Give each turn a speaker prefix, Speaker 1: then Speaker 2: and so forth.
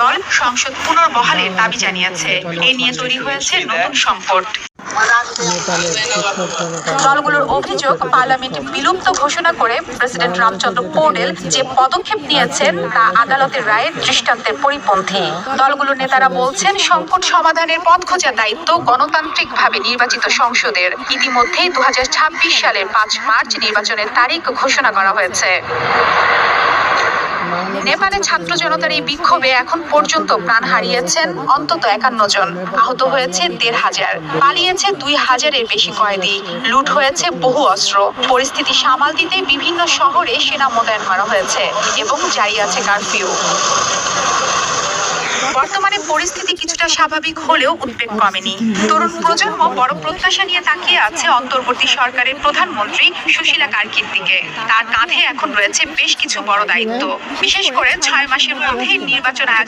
Speaker 1: দল সংসদ পুনর্বহালের দাবি জানিয়েছে। এ নিয়ে তৈরি হয়েছে নতুন সংকট দলগুলোর অভিযোগ, পার্লামেন্টে বিলুপ্ত ঘোষণা করে প্রেসিডেন্ট রামচন্দ্র পৌডেল যে পদক্ষেপ নিয়েছেন তা আদালতের রায়ের দৃষ্টান্তের পরিপন্থী। দলগুলোর নেতারা বলছেন সংকট সমাধানের পথ খোঁজার দায়িত্ব গণতান্ত্রিকভাবে নির্বাচিত সংসদের। ইতিমধ্যেই দু হাজার ছাব্বিশ সালের পাঁচ মার্চ নির্বাচনের তারিখ ঘোষণা করা হয়েছে। নেপালে ছাত্র জনতার এই বিক্ষোভে এখন পর্যন্ত প্রাণ হারিয়েছেন অন্তত একান্ন জন। আহত হয়েছে দেড় হাজার। পালিয়েছে দুই হাজারের বেশি কয়েদি। লুট হয়েছে বহু অস্ত্র। পরিস্থিতি সামাল দিতে বিভিন্ন শহরে সেনা মোতায়েন করা হয়েছে এবং জারি আছে কারফিউ। বর্তমানে পরিস্থিতি কিছুটা স্বাভাবিক হলেও উদ্বেগ কমেনি। তরুণ প্রজন্ম বড় প্রত্যাশা নিয়ে তাকিয়ে আছে অন্তর্বর্তী সরকারের প্রধানমন্ত্রী সুশীলা কার্কির দিকে। তার কাঁধে এখন রয়েছে বেশ কিছু বড় দায়িত্ব। বিশেষ করে ছয় মাসের মধ্যে নির্বাচন আয়োজন